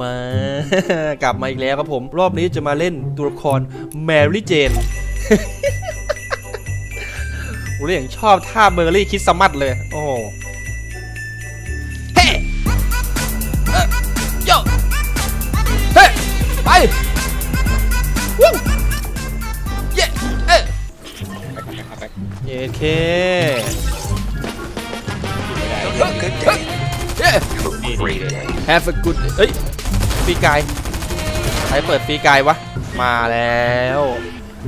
มากลับมาอีกแล้วครับผม รอบนี้จะมาเล่นตัวละครแมรี่เจนผมเลยอย่างชอบท่าเบอร์รี่คริดสต์มัสเลย โอ้โหเฮ้เอ้ยโยเฮ้ไปวู้เย้เอ้ยเย้เค เฮ้ยเฮ้ยเย้ดีดีเลย Have a good เอ้ยฟรีกายใครเปิดฟรีกายวะ มาแล้ว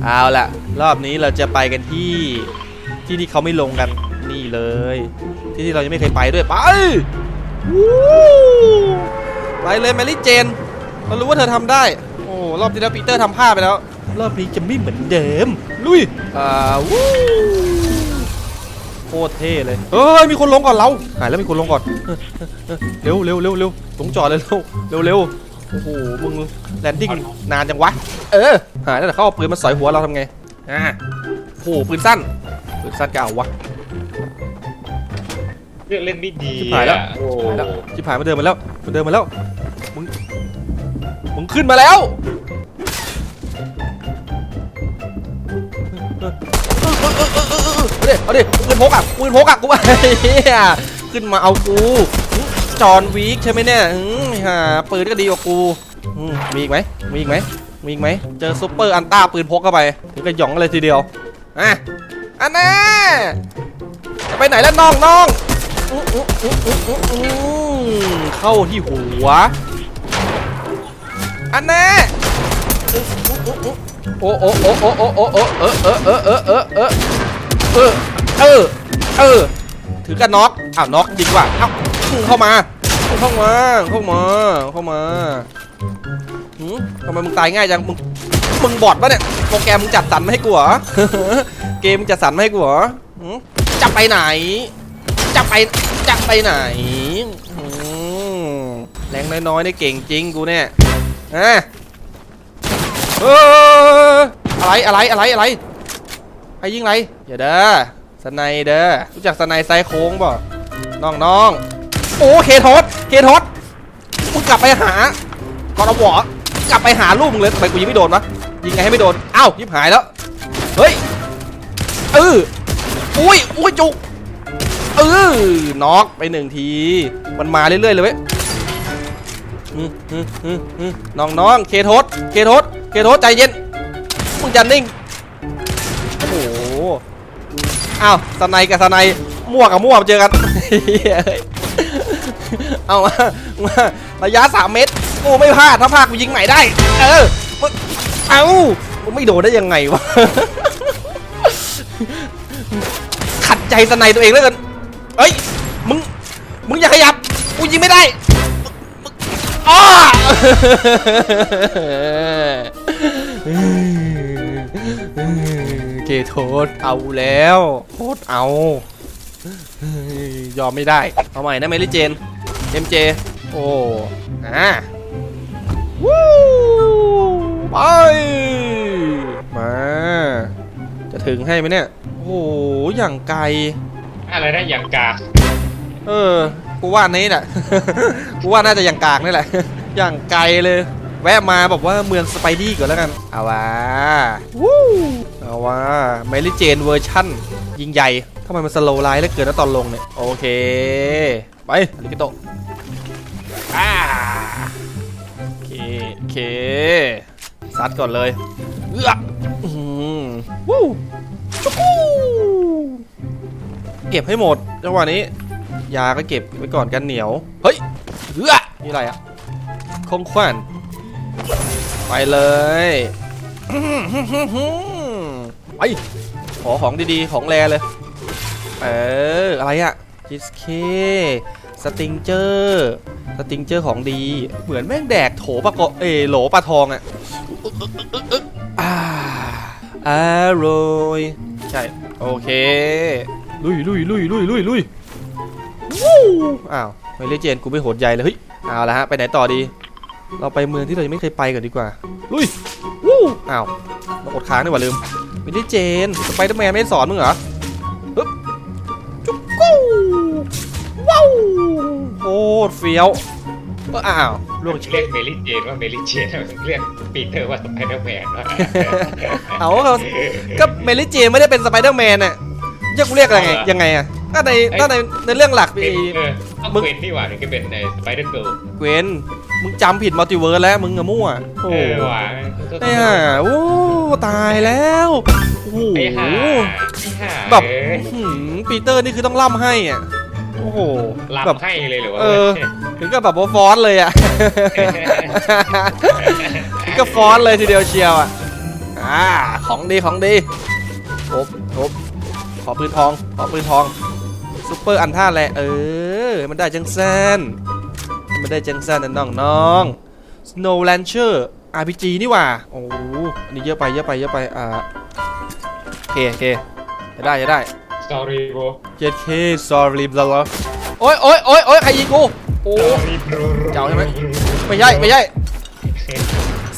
เอาล่ะ รอบนี้เราจะไปกันที่ที่ที่เขาไม่ลงกันนี่เลย ที่ที่เรายังไม่เคยไปด้วย ไปวู้ไปเลยแมรี่เจนเรารู้ว่าเธอทำได้ โอ้รอบที่แล้วปีเตอร์ทำพลาดไปแล้ว รอบนี้จะไม่เหมือนเดิม ลุยอ่าวู้โคตรเท่เลยเฮ้ยมีคนลงก่อนเราหายแล้วมีคนลงก่อนเร็วเร็วเร็วเร็วลงจอดเลยเร็วเร็วเร็วโอ้โหมึงแลนดิ้งนานจังวะเออหายแล้วแต่เขาเอาปืนมาสอยหัวเราทำไงอ่าโอ้โหปืนสั้นปืนสั้นก็เอาวะเลือกเล่นไม่ดีชิบหายแล้วอะโอ้หายแล้วชิบหายมาเดินมาแล้วมาเดินมาแล้วมึงมึงขึ้นมาแล้วเอา ดิเอาดิปืนพกอะปืนพกอะกูเฮียขึ้นมาเอากูจอนวีคใช่ไหมเนี่ยหาปืนก็ดีกว่ากูมีอีกไหมมีอีกไหมมีอีกไหมเจอซุปเปอร์อันต้าปืนพกเข้าไปถึงกระหยองเลยทีเดียวอะอันน่จะไปไหนแล้วน้องน้องเข้าที่หัว อันน่าอื้ออื้ออื้ออื้อโอ้โอ้โอ้โอ้โอ้โอ้โอ้เออเออเออเออเออ เออ เออ เออ ถือกันน็อกอ้าวน็อกดีกว่าเอ้าเข้ามาเข้ามาเข้ามาเข้ามาหืมทำไมมึงตายง่ายจัง มึง มึงบอดปะเนี่ย โปรแกรมมึงจัดสรรมาให้กูเหรอ เกมมึงจัดสรรมาให้กูเหรอหืมจะไปไหน จะไป จะไปไหน แรงน้อยๆนี่เก่งจริงกูเนี่ยฮะเอออะไรอะไรอะไรอะไร ไอ้ยิงไรอย่าเด้อสไนเด้อรู้จักสไนไซโค้งเปล่น้องน้องโอ้เคทอสเคทอสมึงกลับไปหากอดวอกลับไปหาลูกมึงเลยทำไมกูยิงไม่โดนวะยิงไงให้ไม่โดนอ้าวยิบหายแล้วเฮ้ยเอออุ้ยอุ้ยจุกเออน็อกไปหนึ่งทีมันมาเรื่อยๆเลยเว้ยอืมอืมอืมอืมน้องน้องเคทอสเคทอสเคทอสใจเย็นมึงจะนิ่ง อ้าวสไนกับสไนมั่วกับมั่วมาเจอกันเอามามาระยะสามเมตรโอ้ไม่พลาดถ้าพลาดกูยิงใหม่ได้ เออเอ้ามึงไม่โดนได้ยังไงวะขัดใจสไนตัวเองแล้วกันเอ้ยมึงมึงอย่าขยับกูยิงไม่ได้อ้า เกโทษเอาแล้วโคตรเอาเฮ้ยยอมไม่ได้ เอาใหม่นะเมลิเจน MJ โอ้อะวู้ไปมา จะถึงให้ไหมเนี่ย โอ้โหอย่างไกล อะไรนะอย่างกากเออ กูว่านี้แหละ กูว่าน่าจะอย่างกากนี่แหละ อย่างไกลเลย แวะมาบอกว่าเมืองสไปดี้ก่อนแล้วกัน เอาวะวู้เอาวะเมลิเจนเวอร์ชั่น ยิงใหญ่ทำไมมันสโลว์ไลน์แล้วเกินแล้วตอนลงเนี่ย โอเค ไปอาริกิโตะอ่าโอเคโอเคซัดก่อนเลยเอื้ออื้อหือวู้จุ๊กกู้เก็บให้หมดจังหวะนี้ ยาก็เก็บไว้ก่อนกันเหนียว เฮ้ยเอื้อนี่อะไรอะคงควัน ไปเลยไปขอของดีๆ ของแรเลย เออ อะไรอะจิสเคสติงเจอร์สติงเจอร์ของดี เหมือนแม่งแดกโถปะกะเอโหลปลาทองอะอ่าอร่อย ใช่ โอเค ลุยลุยลุยลุยลุยลุยอ้าวไม่เล่นเจนกูไม่โหดใหญ่เลย เฮ้ย เอาละฮะ ไปไหนต่อดี เราไปเมืองที่เรายังไม่เคยไปกันดีกว่า ลุย วู้อ้าวเราอดค้างดีกว่าลืมไม่ได้เจนสไปเดอร์แมนไม่ได้สอนมึงเหรอฮึบจุ๊กกู้ว้าวโคตรเฟี้ยวเอออ้าวล่วงเชเรียกเมลี่เจนว่าเมลี่เจนเรียกปีเตอร์ว่าสไปเดอร์แมนว่าเอาเขาก็เมลิเจไม่ได้เป็นสไปเดอร์แมนน่ะจะกูเรียกอะไรไงยังไงอะถ้าในถ้าในในเรื่องหลักเป็ ไอ้นเออต้องมึงเวนนี่หว่าถึงจะเป็นในสไปเดอร์เกิร์ลเกวนมึงจำผิดมัลติเวิร์สแล้วมึงอะมั่วโอ้เออว่ะไอ้ห่าโอ้ตายแล้วโอ้โหไอ้ห่าไอ้ห่าแบบเออหืมปีเตอร์นี่คือต้องล่ำให้อะโอ้โหรับแบบให้เลยเหรือวะเออถึงก็แบบว่าฟอนต์เลยอะถึงก็ฟอนต์เลยทีเดียวเชียวอะอ่าของดีของดีทบทบขอปืนทองขอปืนทองซุปเปอร์อันท่าแหละเออ มันได้จังซันมันได้จังซันนะน้องน้องๆ Snow Rancher RPG นี่หว่าโอ้โหอันนี้เยอะไปเยอะไปเยอะไปอ่าโอเคโอเคจะได้จะได้สตอรี่โบเจ็ดเค sorry บลาบลาโอ้ยโอ้ยโอ้ยโอ้ยใครยิงกูโอ้เจ้าใช่ไหมไม่ใช่ไม่ใช่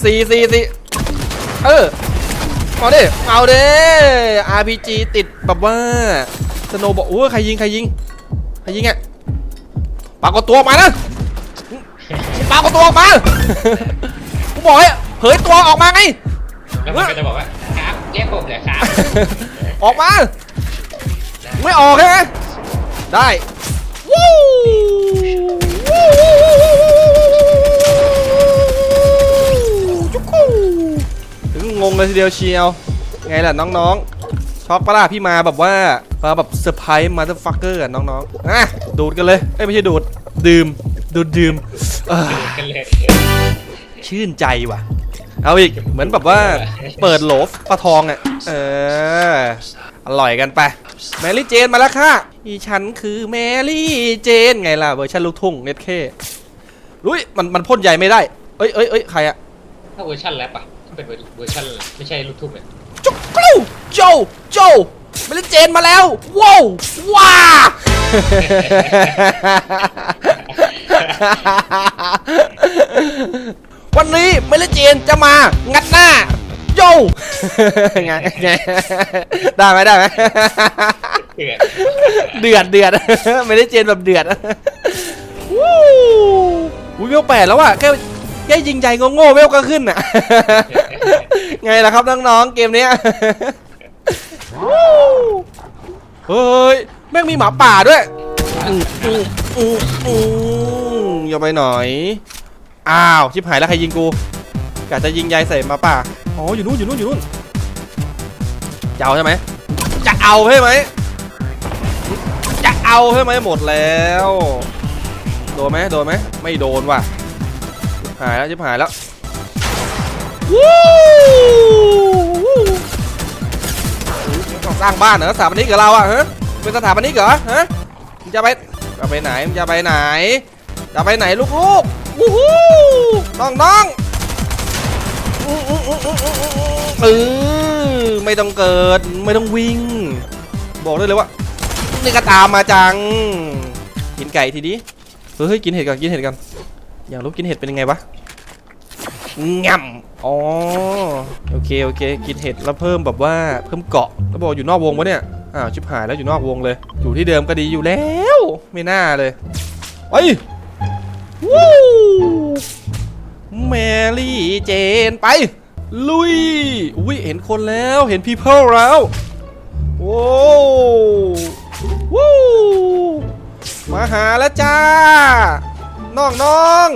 สี่สี่สี่เออเอาดิเอาดิ RPG ติดแบบว่าสโนบอกโอ้ยใครยิงใครยิงใครยิงอะ ปรากฏตัวออกมานะปรากฏตัวออกมากูบอกให้เผยตัวออกมาไง แล้วมันก็จะบอกว่าครับเรียกผมเลยครับออกมา ไม่ออกใช่ไหมได้วู้วู้จุกคูถึงงงเลยทีเดียวเชียว ไงล่ะน้องๆ ช็อกปะล่ะพี่มาแบบว่ามาแบบเซอร์ไพรส์มาเตอร์ฟักเกอร์อะน้องๆอะดูดกันเลยเอ้ยไม่ใช่ดูดดื่มดูดดื่มเอ้อกันเลยชื่นใจว่ะ เอาอีกเหมือนแบบว่าเปิดโหลปลาทองอะเอออร่อยกันไปแมรี่เจนมาแล้วค่ะอีฉันคือแมรี่เจนไงล่ะเวอร์ชันลูกทุ่งเน็ตเคอุ้ยมันมันพ่นใหญ่ไม่ได้ เอ้ยเอ้ยเอ้ยใครอะถ้าเวอร์ชันแรปอะถ้าเป็นเวอร์ชันไม่ใช่ลูกทุ่งเนี่ยจุกกลู โจโจแมรี่เจนมาแล้ว ว้าวว้าวันนี้เมลิเจนจะมางัดหน้าโยไงไงได้ไหมได้ไหมเดือดเดือดเดือดเมลิเจนแบบเดือดวู้อุ้ยเวลแปดแล้วอะแค่แค่ยิงใจโง่ๆเวลก็ขึ้นอะไงล่ะครับน้องๆเกมเนี้ยวู้ เฮ้ย แม่งมีหมาป่าด้วยอย่าไปหน่อย อ้าว ชิบหายแล้วใครยิงกูกะจะยิงยายใส่หมาป่า อ๋อ อยู่นู่น อยู่นู่น อยู่นู่น จะเอาใช่ไหม จะเอาใช่ไหม จะเอาใช่ไหมหมดแล้ว โดนไหมโดนไหม ไม่โดนว่ะ หายแล้ว ชิบหายแล้ว วู้ สร้างบ้านเหรอสถาปนิกกับเราอะฮะเป็นสถาปนิกเหรอฮะมึงจะไปจะไปไหนมึงจะไปไหน จะไปไหนลูกๆวู้ฮู้น้องน้องเออไม่ต้องเกิดไม่ต้องวิ่ง บอกได้เลยว่านี่ก็ตามมาจัง กินไก่ทีนี้เฮ้ยกินเห็ดก่อนกินเห็ดก่อนอยากรู้กินเห็ดเป็นยังไงวะง่ำ อ๋อโอเคโอเคกินเห็ดแล้วเพิ่มแบบว่าเพิ่มเกาะแล้วบอกอยู่นอกวงวะเนี่ยอ้าวชิบหายแล้วอยู่นอกวงเลย อยู่ที่เดิมก็ดีอยู่แล้ว ไม่น่าเลยไปวู้แมรี่เจนไป ลุยอุ้ยเห็นคนแล้วเห็น people แล้วโอ้วู้มาหาแล้วจ้าน้องน้อง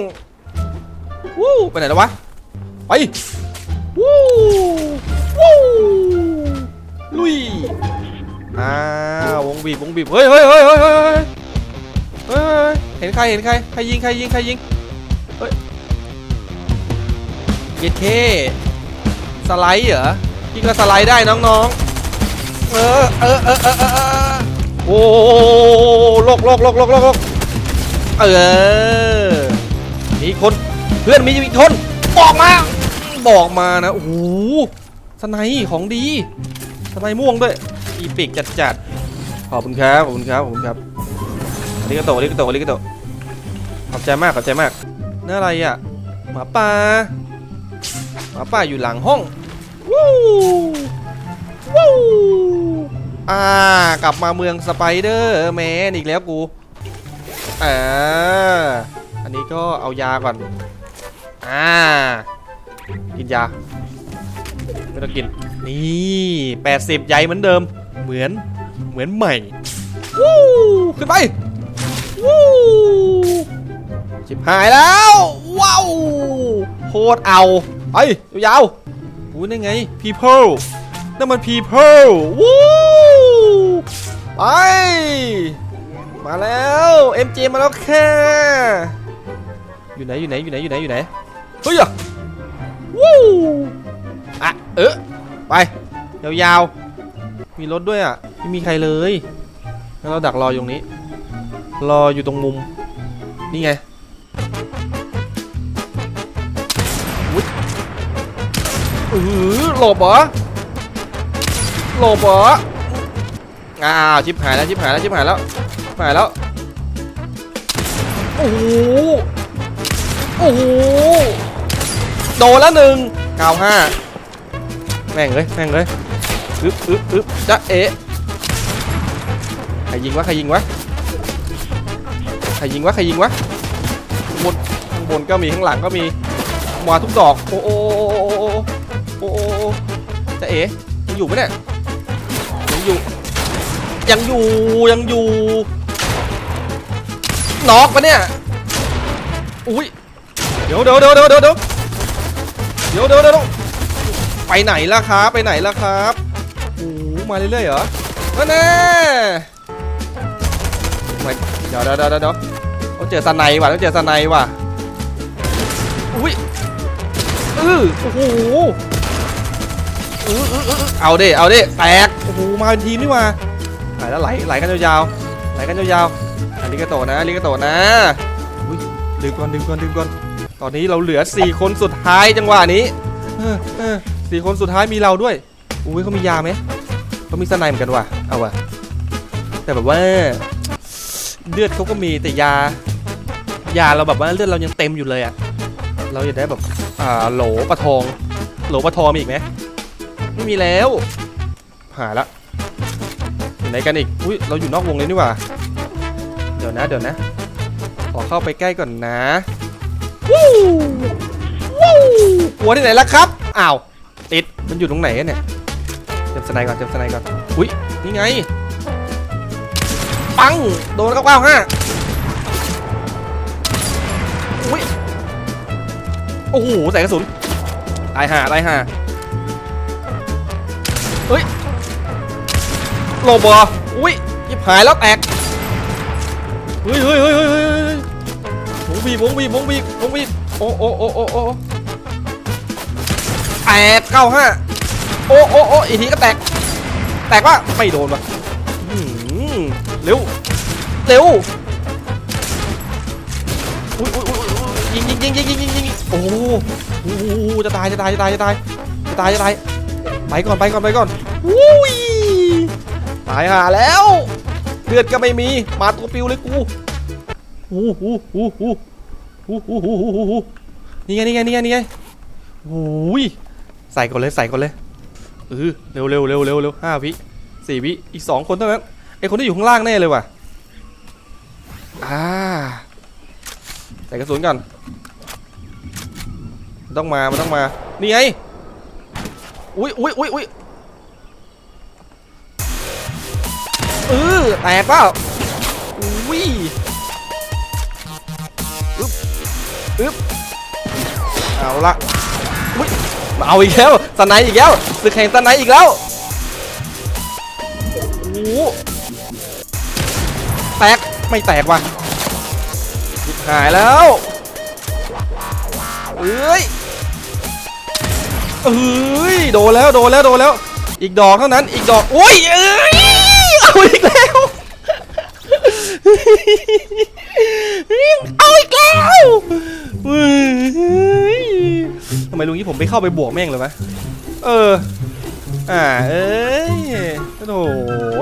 วู้ไปไหนแล้ววะ ไปวู้วู้ลุยอ่าวงบีบวงบีบเฮ้ยเฮ้ยเฮ้ยเฮ้ยเฮ้ยเฮ้ยเห็นใครเห็นใครใครยิงใครยิงใครยิงเฮ้ยเย็ดเคสไลด์เหรอพี่ก็สไลด์ได้น้องๆเออเออเออเออเออโอ้โลกโลกโลกโลกโลกโลกเออมีคนเพื่อนมีอีกคนบอกมา บอกมานะ โอ้โหสไนของดี สไนม่วงด้วย อีปิกจัดๆ ขอบคุณครับ ขอบคุณครับ ขอบคุณครับอริกาโตะอาริกาโตะอาริกาโตขอบใจมาก ขอบใจมากนั่อะไรอะ หมาป่า หมาป่าอยู่หลังห้อง วู้วู้อ่ากลับมาเมืองสไปเดอร์แมนอีกแล้วกูอ่าอันนี้ก็เอายาก่อน อ่า กินยา ไม่ต้องกิน นี่80ใหญ่เหมือนเดิม เหมือน เหมือนใหม่ วู้ขึ้นไป วู้ชิบหายแล้ว ว้าว โคตรเอา ไปยาวๆอู้นั่นไง people นั่นมัน people วู้ไป มาแล้ว MJ มาแล้วค่ะอยู่ไหนอยู่ไหนอยู่ไหนอยู่ไหนอยู่ไหน เฮ้ย วู้อะเออไป ยาวๆ มีรถด้วยอะ ไม่มีใครเลยงั้นเราดักรออยู่ตรงนี้ รออยู่ตรงมุม นี่ไงอุ๊ยเออหลบเหรอหลบเหรออ้าวชิบหายแล้วชิบหายแล้วชิบหายแล้วชิบหายแล้ว โอ้โห โอ้โห โดนแล้วหนึ่งเก้าห้าแม่งเลยแม่งเลยอึ๊บอึ๊บอึ๊บจะเอะใครยิงวะใครยิงวะใครยิงวะใครยิงวะบนข้างบนก็มีข้างหลังก็มีมาทุกดอกโอ้โอ้โอ้โอ้โอ้โอ้โอ้จะเอะยังอยู่ไหมเนี่ยยังอยู่ ยังอยู่ยังอยู่น็อกปะเนี่ยอุ้ยเดี๋ยวเดี๋ยวเดี๋ยวเดี๋ยวเดี๋ยว เดี๋ยวเดี๋ยวเดี๋ยวเดี๋ยวไปไหนล่ะครับไปไหนล่ะครับโอ้มาเรื่อยๆเหรอนั่นแน่ไม่เดี๋ยวเดี๋ยวเดี๋ยวเดี๋ยวต้องเจอสไนว่ะต้องเจอสไนว่ะอุ้ยอือโอ้โหอืออเอาดิเอาดิแตกโอ้โหมาเป็นทีมนี่ว่ะไหลแล้วไหลไหลกันยาวๆไหลกันยาวๆอันนี้ก็โตนะอันนี้ก็โตนะอุ้ยดึงก่อนดึงก่อนดึงก่อน ตอนนี้เราเหลือ 4 คนสุดท้ายจังหวะนี้สี่คนสุดท้ายมีเราด้วย อุ้ยเขามียาไหมเขามีสไนเหมือนกันว่ะ เอาว่ะ แต่แบบว่าเลือดเขาก็มีแต่ยา ยาเราแบบว่าเลือดเรายังเต็มอยู่เลยอะเราอยากได้แบบ อ่า โหลปลาทอง โหลปลาทองมีอีกไหมไม่มีแล้ว หาละอยู่ไหนกันอีก อุ้ยเราอยู่นอกวงเลยนี่ว่าเดี๋ยวนะ เดี๋ยวนะ ขอเข้าไปใกล้ก่อนนะ วู้วู้หัวที่ไหนล่ะครับ อ้าว ติด มันอยู่ตรงไหนเนี่ยเต็มสไนก่อนเต็มสไนก่อน อุ้ย นี่ไง ปัง โดนเก้าเก้าห้าอุ้ย โอ้โห ใส่กระสุน ตายห่าตายห่าเฮ้ยโลบออุ้ยยิบหายแล้วแตก เฮ้ยเฮ้ยเฮ้ย งบีบวงบีบวงบีบวงบีบโอ้โอ้โอ้โอ้โอ้แตกเก้าห้าโอ้โอ้โอ้อีกทีก็แตก แตกว่าไม่โดนว่ะอื้อหือเร็ว เร็วอุ้ยอุ้ยอุ้ยอุ้ยยิงยิงยิงยิงยิงยิงยิงโอ้โหโอ้โหจะตายจะตายจะตายจะตายจะตายจะตายไปก่อนไปก่อนไปก่อนอุ้ยตายห่าแล้ว เลือดก็ไม่มี มาตัวปิวเลยกู หูหูหูหูหูหูหูหูหูหูนี่ไงนี่ไงนี่ไงนี่ไงโอ้ยใส่ก่อนเลยใส่ก่อนเลยเออเร็วเร็วเร็วเร็วเร็วห้าวิสี่วิอีกสองคนเท่านั้นไอคนที่อยู่ข้างล่างแน่เลยว่ะอ่าใส่กระสุนก่อนมันต้องมามันต้องมา นี่ไง อุ้ยอุ้ยอุ้ยอุ้ยเออแตกเปล่าอุ้ย อึ๊บเอาละอุ้ยมาเอาอีกแล้วสไนด์อีกแล้วศึกแข่งสไนด์อีกแล้วโอ้โหแตกไม่แตกว่ะชิบหายแล้วเอ้ยเอ้ยโดนแล้วโดนแล้วโดนแล้ว อีกดอกเท่านั้นอีกดอกโอ้ยเอ้ยเอาอีกแล้ว เอาอีกแล้วเฮ้ยทำไมลุงนี้ผมไปเข้าไปบวกแม่งเลยวะ เออ อ่า เอ้ยโอ้โห